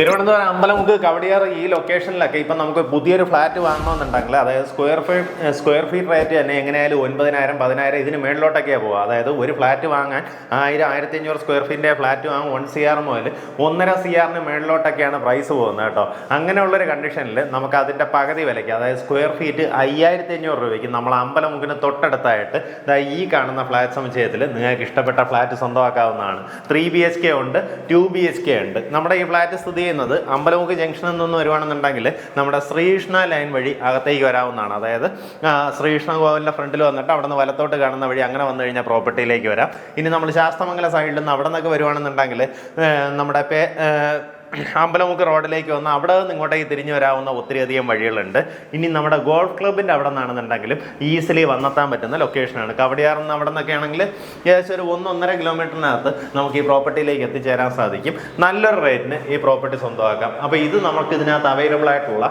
തിരുവനന്തപുരം അമ്പലമുക്ക് കവടിയാർ ഈ ലൊക്കേഷനിലൊക്കെ ഇപ്പം നമുക്ക് പുതിയൊരു ഫ്ലാറ്റ് വാങ്ങണമെന്നുണ്ടെങ്കിൽ അതായത് square feet square feet rate തന്നെ എങ്ങനെയായാലും ഒൻപതിനായിരം പതിനായിരം ഇതിന് മേളിലോട്ടൊക്കെയാണ് പോകുക അതായത് ഒരു ഫ്ലാറ്റ് വാങ്ങാൻ ആയിരം ആയിരത്തി അഞ്ഞൂറ് സ്ക്വയർ ഫീറ്റിന്റെ ഫ്ലാറ്റ് വാങ്ങും വൺ സി ആർ മുതൽ ഒന്നര സി ആറിന് മേളിലോട്ടൊക്കെയാണ് പ്രൈസ് പോകുന്നത് കേട്ടോ. അങ്ങനെയുള്ളൊരു കണ്ടീഷനിൽ നമുക്ക് അതിന്റെ പകുതി വിലയ്ക്ക് അതായത് സ്ക്വയർ ഫീറ്റ് അയ്യായിരത്തി അഞ്ഞൂറ് രൂപയ്ക്ക് നമ്മൾ അമ്പലമുക്കിന് തൊട്ടടുത്തായിട്ട് ഈ കാണുന്ന ഫ്ലാറ്റ് സമുച്ചയത്തിൽ നിങ്ങൾക്ക് ഇഷ്ടപ്പെട്ട ഫ്ലാറ്റ് സ്വന്തമാക്കാവുന്നതാണ്. ത്രീ ബി എച്ച് കെ ഉണ്ട് ടു ബി എച്ച് കെ ഉണ്ട്. നമ്മുടെ ഈ ഫ്ലാറ്റ് സ്ഥിതി ചെയ്യുന്നത് അമ്പലമുക്ക് ജംഗ്ഷനിൽ നിന്ന് വരുവാണെന്നുണ്ടെങ്കിൽ നമ്മുടെ ശ്രീകൃഷ്ണ ലൈൻ വഴി അകത്തേക്ക് വരാവുന്നതാണ്. അതായത് ശ്രീകൃഷ്ണ കോവിലിന്റെ ഫ്രണ്ടിൽ വന്നിട്ട് അവിടെ നിന്ന് വലത്തോട്ട് കാണുന്ന വഴി അങ്ങനെ വന്നു കഴിഞ്ഞാൽ പ്രോപ്പർട്ടിയിലേക്ക് വരാം. ഇനി നമ്മൾ ശാസ്തമംഗല സൈഡിൽ നിന്ന് അവിടെ നിന്നൊക്കെ വരുവാണെന്നുണ്ടെങ്കിൽ നമ്മുടെ പേ അമ്പലമുക്ക് റോഡിലേക്ക് വന്ന് അവിടെ നിന്ന് ഇങ്ങോട്ടേക്ക് തിരിഞ്ഞു വരാവുന്ന ഒത്തിരിയധികം വഴികളുണ്ട്. ഇനി നമ്മുടെ ഗോൾഫ് ക്ലബിന്റെ അവിടെ നിന്നാണെന്നുണ്ടെങ്കിലും ഈസിലി വന്നെത്താൻ പറ്റുന്ന ലൊക്കേഷനാണ് കവടിയാറിൽ നിന്ന് അവിടെ നിന്നൊക്കെ ആണെങ്കിൽ ഏകദേശം ഒരു ഒന്നൊന്നര കിലോമീറ്ററിനകത്ത് നമുക്ക് ഈ പ്രോപ്പർട്ടിയിലേക്ക് എത്തിച്ചേരാൻ സാധിക്കും. നല്ലൊരു റേറ്റിന് ഈ പ്രോപ്പർട്ടി സ്വന്തമാക്കാം. അപ്പോൾ ഇത് നമുക്ക് ഇതിനകത്ത് അവൈലബിൾ ആയിട്ടുള്ള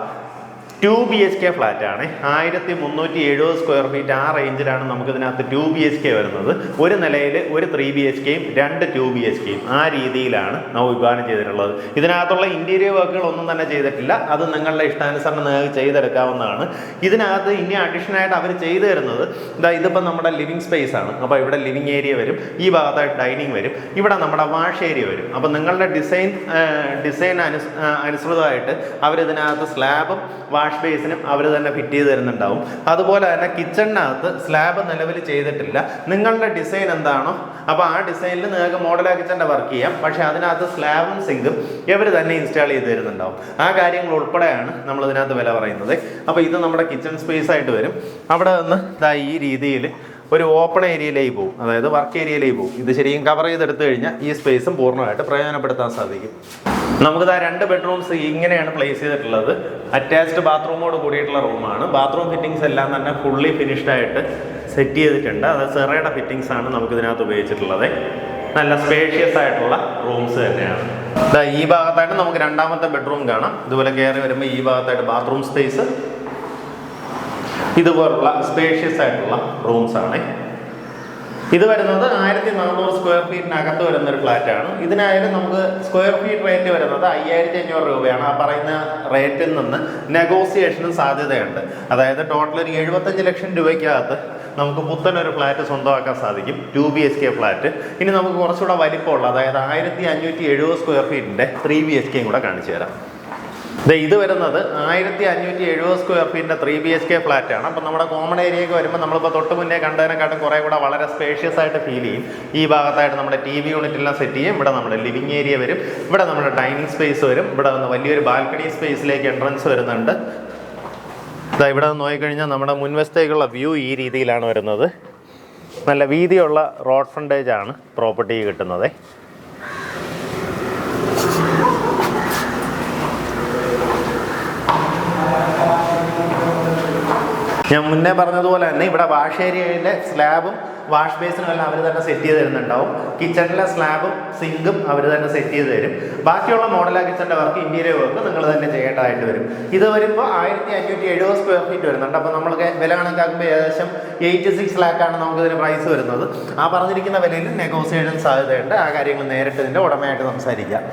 two B H K flat ആണ് ആയിരത്തി മുന്നൂറ്റി എഴുപത് സ്ക്വയർ ഫീറ്റ് ആ റേഞ്ചിലാണ് നമുക്കിതിനകത്ത് ടു ബി എച്ച് കെ വരുന്നത്. ഒരു നിലയിൽ ഒരു ത്രീ ബി എച്ച് കെയും രണ്ട് ടു ബി എച്ച് കെയും ആ രീതിയിലാണ് നമ്മൾ വിഭാവനം ചെയ്തിട്ടുള്ളത്. ഇതിനകത്തുള്ള ഇന്റീരിയർ വർക്കുകൾ ഒന്നും തന്നെ ചെയ്തിട്ടില്ല. അത് നിങ്ങളുടെ ഇഷ്ടാനുസരണം നിങ്ങൾക്ക് ചെയ്തെടുക്കാവുന്നതാണ്. ഇതിനകത്ത് ഇനി അഡീഷണൽ ആയിട്ട് അവർ ചെയ്തു തരുന്നത് ഇതാ ഇതിപ്പോൾ നമ്മുടെ ലിവിങ് സ്പേസ് ആണ്. അപ്പോൾ ഇവിടെ ലിവിങ് ഏരിയ വരും. ഈ ഭാഗത്തായിട്ട് ഡൈനിങ് വരും. ഇവിടെ നമ്മുടെ വാഷ് ഏരിയ വരും. അപ്പോൾ നിങ്ങളുടെ ഡിസൈൻ ഡിസൈൻ അനുസൃതമായിട്ട് അവരിതിനകത്ത് സ്ലാബും വാഷ് ബേസിനും അവർ തന്നെ ഫിറ്റ് ചെയ്ത് തരുന്നുണ്ടാവും. അതുപോലെ തന്നെ കിച്ചണിനകത്ത് സ്ലാബ് നിലവിൽ ചെയ്തിട്ടില്ല. നിങ്ങളുടെ ഡിസൈൻ എന്താണോ അപ്പോൾ ആ ഡിസൈനിൽ നിങ്ങൾക്ക് മോഡലാ കിച്ചന്റെ വർക്ക് ചെയ്യാം. പക്ഷേ അതിനകത്ത് സ്ലാബും സിങ്കും ഇവർ തന്നെ ഇൻസ്റ്റാൾ ചെയ്ത് തരുന്നുണ്ടാവും. ആ കാര്യങ്ങൾ ഉൾപ്പെടെയാണ് നമ്മൾ ഇതിനകത്ത് വില പറയുന്നത്. അപ്പോൾ ഇത് നമ്മുടെ കിച്ചൺ സ്പേസ് ആയിട്ട് വരും. അവിടെ നിന്ന് ഇതാ ഈ രീതിയിൽ ഒരു ഓപ്പൺ ഏരിയയിലേക്ക് പോകും അതായത് വർക്ക് ഏരിയയിലേക്ക് പോകും ഇത് ശരിക്കും കവർ ചെയ്തെടുത്തു കഴിഞ്ഞാൽ ഈ സ്പേസും പൂർണമായിട്ട് പ്രയോജനപ്പെടുത്താൻ സാധിക്കും. നമുക്കിത് രണ്ട് ബെഡ്റൂംസ് ഇങ്ങനെയാണ് പ്ലേസ് ചെയ്തിട്ടുള്ളത്. അറ്റാച്ച്ഡ് ബാത്റൂമോട് കൂടിയിട്ടുള്ള റൂമാണ് ബാത്റൂം ഫിറ്റിംഗ്സ് എല്ലാം തന്നെ ഫുള്ളി ഫിനിഷ്ഡ് ആയിട്ട് സെറ്റ് ചെയ്തിട്ടുണ്ട്. അത് സെറയുടെ ഫിറ്റിംഗ്സ് ആണ് നമുക്ക് ഇതിനകത്ത് ഉപയോഗിച്ചിട്ടുള്ളത്. നല്ല സ്പേഷ്യസ് ആയിട്ടുള്ള റൂംസ് തന്നെയാണ്. ഈ ഭാഗത്തായിട്ട് നമുക്ക് രണ്ടാമത്തെ ബെഡ്റൂം കാണാം. ഇതുപോലെ കയറി വരുമ്പോൾ ഈ ഭാഗത്തായിട്ട് ബാത്റൂം സ്പേസ് ഇതുപോലുള്ള സ്പേഷ്യസ് ആയിട്ടുള്ള റൂംസ് ആണ്. ഇത് വരുന്നത് ആയിരത്തി സ്ക്വയർ ഫീറ്റിനകത്ത് വരുന്ന ഒരു ഫ്ലാറ്റാണ് ഇതിനായാലും നമുക്ക് സ്ക്വയർ ഫീറ്റ് റേറ്റ് വരുന്നത് അയ്യായിരത്തി അഞ്ഞൂറ് രൂപയാണ്. ആ പറയുന്ന റേറ്റിൽ നിന്ന് നെഗോസിയേഷനും സാധ്യതയുണ്ട്. അതായത് ടോട്ടൽ ഒരു എഴുപത്തഞ്ച് ലക്ഷം രൂപയ്ക്കകത്ത് നമുക്ക് പുത്തൻ ഒരു ഫ്ലാറ്റ് സ്വന്തമാക്കാൻ സാധിക്കും. Two B H K flat ഇനി നമുക്ക് കുറച്ചുകൂടെ വലിപ്പമുള്ള അതായത് ആയിരത്തി അഞ്ഞൂറ്റി എഴുപത് സ്ക്വയർ ഫീറ്റിന്റെ ത്രീ ബി എച്ച് കെയും കൂടെ കാണിച്ചു തരാം. ഇത് വരുന്നത് ആയിരത്തി അഞ്ഞൂറ്റി എഴുപത് square ഫീറ്റിന്റെ three B H K flat ആണ് അപ്പം നമ്മുടെ കോമൺ ഏരിയയൊക്കെ വരുമ്പോൾ നമ്മളിപ്പോൾ തൊട്ട് മുന്നേ കണ്ടതിനെക്കാട്ടും കുറേ കൂടെ വളരെ സ്പേഷ്യസ് ആയിട്ട് ഫീൽ ചെയ്യും. ഈ ഭാഗത്തായിട്ട് നമ്മുടെ ടി വി യൂണിറ്റ് എല്ലാം സെറ്റ് ചെയ്യും. ഇവിടെ നമ്മുടെ ലിവിങ് ഏരിയ വരും. ഇവിടെ നമ്മുടെ ഡൈനിങ് സ്പേസ് വരും. ഇവിടെ വന്ന് വലിയൊരു ബാൽക്കണി സ്പേസിലേക്ക് എൻട്രൻസ് വരുന്നുണ്ട്. ഇതാ ഇവിടെ നിന്ന് നോക്കിക്കഴിഞ്ഞാൽ നമ്മുടെ മുൻവശത്തേക്കുള്ള വ്യൂ ഈ രീതിയിലാണ് വരുന്നത്. നല്ല വീതിയുള്ള റോഡ് ഫ്രണ്ടേജ് ആണ് പ്രോപ്പർട്ടി കിട്ടുന്നത്. ഞാൻ മുന്നേ പറഞ്ഞതുപോലെ തന്നെ ഇവിടെ വാഷ് ഏരിയയിലെ സ്ലാബും വാഷ് ബേസിനും എല്ലാം അവർ തന്നെ സെറ്റ് ചെയ്ത് തരുന്നുണ്ടാവും. കിച്ചണിലെ സ്ലാബും സിങ്കും അവർ തന്നെ സെറ്റ് ചെയ്ത് തരും. ബാക്കിയുള്ള മോഡലാ കിച്ചണിന്റെ വർക്ക് ഇന്റീരിയർ വർക്ക് നിങ്ങൾ തന്നെ ചെയ്യേണ്ടതായിട്ട് വരും. ഇത് വരുമ്പോൾ ആയിരത്തി അഞ്ഞൂറ്റി എഴുപത് സ്ക്വയർ ഫീറ്റ് വരുന്നുണ്ട്. അപ്പോൾ നമ്മൾ വില കണക്കാക്കുമ്പോൾ ഏകദേശം എയ്റ്റി സിക്സ് ലാക്കാണ് നമുക്ക് ഇതിന് പ്രൈസ് വരുന്നത്. ആ പറഞ്ഞിരിക്കുന്ന വിലയിൽ നെഗോസിയേഷൻ സാധ്യതയുണ്ട്. ആ കാര്യങ്ങൾ നേരിട്ട് ഇതിന്റെ ഉടമയായിട്ട് സംസാരിക്കാം.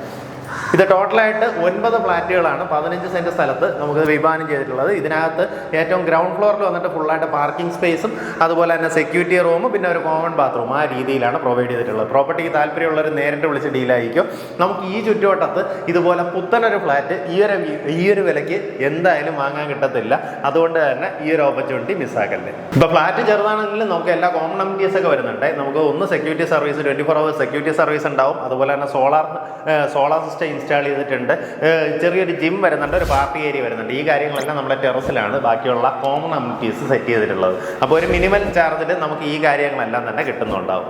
ഇത് ടോട്ടലായിട്ട് ഒൻപത് ഫ്ലാറ്റുകളാണ് പതിനഞ്ച് സെന്റ് സ്ഥലത്ത് നമുക്ക് വിഭാവനം ചെയ്തിട്ടുള്ളത്. ഇതിനകത്ത് ഏറ്റവും ഗ്രൗണ്ട് ഫ്ലോറിൽ വന്നിട്ട് ഫുള്ളായിട്ട് പാർക്കിംഗ് സ്പേസും അതുപോലെ തന്നെ സെക്യൂരിറ്റി റൂമും പിന്നെ ഒരു കോമൺ ബാത്റൂം ആ രീതിയിലാണ് പ്രൊവൈഡ് ചെയ്തിട്ടുള്ളത്. പ്രോപ്പർട്ടിക്ക് താല്പര്യമുള്ളവർ നേരിട്ട് വിളിച്ച് ഡീലായിരിക്കും നമുക്ക് ഈ ചുറ്റുവട്ടത്ത് ഇതുപോലെ പുത്തനൊരു ഫ്ലാറ്റ് ഈ ഒരു ഈ ഒരു വിലയ്ക്ക് എന്തായാലും വാങ്ങാൻ കിട്ടത്തില്ല. അതുകൊണ്ട് തന്നെ ഈ ഒരു ഓപ്പർച്യൂണിറ്റി മിസ്സാക്കല്ലേ ഇപ്പോൾ ഫ്ലാറ്റ് ചെറുതാണെങ്കിലും നമുക്ക് എല്ലാ കോമൺ അമിറ്റീസ് ഒക്കെ വരുന്നുണ്ട്. നമുക്ക് ഒന്ന് security service twenty four hours security service ഉണ്ടാവും. അതുപോലെ തന്നെ സോളാർ സോളാർ ഇൻസ്റ്റാൾ ചെയ്തിട്ടുണ്ട്. ചെറിയൊരു ജിം വരുന്നുണ്ട് ഒരു പാർട്ടി ഏരിയ വരുന്നുണ്ട്. ഈ കാര്യങ്ങളെല്ലാം നമ്മുടെ ടെറസിലാണ് ബാക്കിയുള്ള കോമൺ അമ്യൂണിറ്റീസ് സെറ്റ് ചെയ്തിട്ടുള്ളത്. അപ്പോൾ ഒരു മിനിമം ചാർജിൽ നമുക്ക് ഈ കാര്യങ്ങളെല്ലാം തന്നെ കിട്ടുന്നുണ്ടാവും.